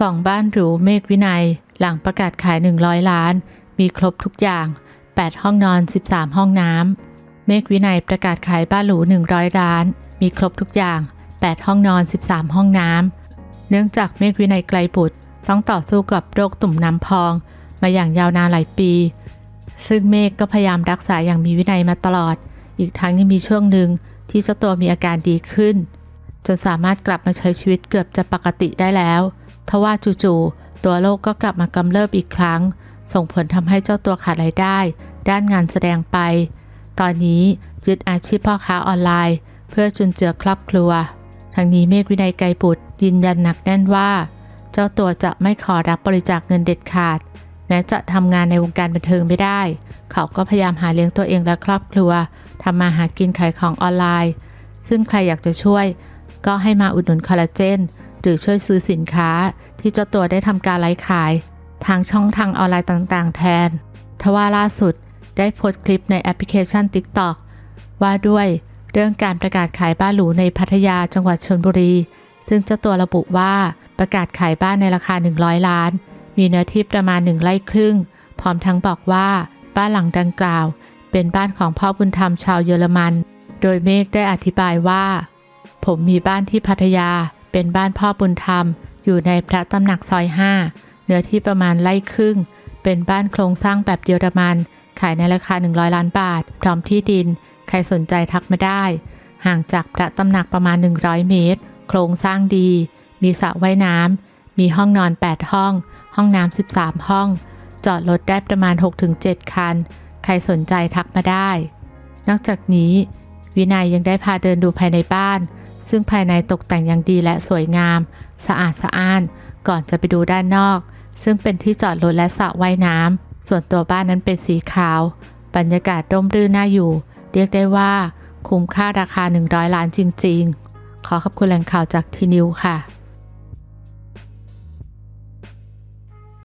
สองบ้านหรูเมฆวินัย หลังประกาศขาย 100 ล้าน มีครบทุกอย่าง 8 ห้องนอน 13 ห้องน้ำเมฆวินัยประกาศขายบ้านหรู 100 ล้าน มีครบทุกอย่าง 8 ห้องนอน 13 ห้องน้ำเนื่องจากเมฆวินัยไกลบุตรต้องต่อสู้กับโรคตุ่มน้ำพอง มาอย่างยาวนานหลายปี ซึ่งเมฆก็พยายามรักษาอย่างมีวินัยมาตลอด อีกทั้งยังมีช่วงหนึ่งที่เจ้าตัวมีอาการดีขึ้น จนสามารถกลับมาใช้ชีวิตเกือบจะปกติได้แล้ว ทว่าจู่ๆตัวโรคก็กลับมากำเริบอีกครั้ง ส่งผลทำให้เจ้าตัวขาดรายได้ ด้านงานแสดงไป ตอนนี้ยึดอาชีพพ่อค้าออนไลน์ เพื่อจุนเจือครอบครัว ทั้งนี้เมฆวินัยไกรบุตรยืนยันหนักแน่นว่า เจ้าตัวจะไม่ขอรับบริจาคเงินเด็ดขาด แม้จะทำงานในวงการบันเทิงไม่ได้ เขาก็พยายามหาเลี้ยงตัวเองและครอบครัวทำมาหากินขายของออนไลน์ ซึ่งใครอยากจะช่วย ก็ให้มาอุดหนุนคอลลาเจน หรือช่วยซื้อสินค้าที่เจ้าตัวได้ทำการไลฟ์ขาย ทางช่องทางออนไลน์ต่างๆ แทน ทว่าล่าสุดได้โพสต์คลิปในแอปพลิเคชัน TikTok ว่าด้วยเรื่องการประกาศขายบ้านหรูในพัทยาจังหวัดชลบุรี ซึ่งเจ้าตัวระบุว่าประกาศขายบ้านในราคา 100 ล้าน มีเนื้อที่ประมาณ 1ไร่ครึ่ง พร้อมทั้งบอกว่าบ้านหลังดังกล่าว เป็นบ้านของพ่อบุญธรรมชาวเยอรมัน โดยเมฆได้อธิบายว่า ผมมีบ้านที่พัทยา เป็นบ้านพ่อบุญธรรม อยู่ในพระตำหนักซอย 5 เนื้อที่ประมาณไร่ครึ่ง เป็นบ้านโครงสร้างแบบเยอรมัน ขายในราคา 100 ล้านบาท พร้อมที่ดิน ใครสนใจทักมาได้ ห่างจากพระตำหนักประมาณ 100 เมตร โครงสร้างดี มีสระว่ายน้ำ มีห้องนอน 8 ห้อง ห้องน้ำ 13 ห้อง จอดรถได้ประมาณ 6-7 คัน ใครสนใจทักมาได้ นอกจากนี้ วินัยยังได้พาเดินดูภายในบ้าน ซึ่งภายในตกแต่งอย่างดีและสวยงาม สะอาดสะอ้าน ก่อนจะไปดูด้านนอก ซึ่งเป็นที่จอดรถและสระว่ายน้ำส่วนตัวบ้านนั้นเป็นสีขาว บรรยากาศร่มรื่นน่าอยู่ เรียกได้ว่า คุ้มค่าราคา 100 ล้านจริง ๆ ขอขอบคุณแหล่งข่าวจากทีนิวค่ะ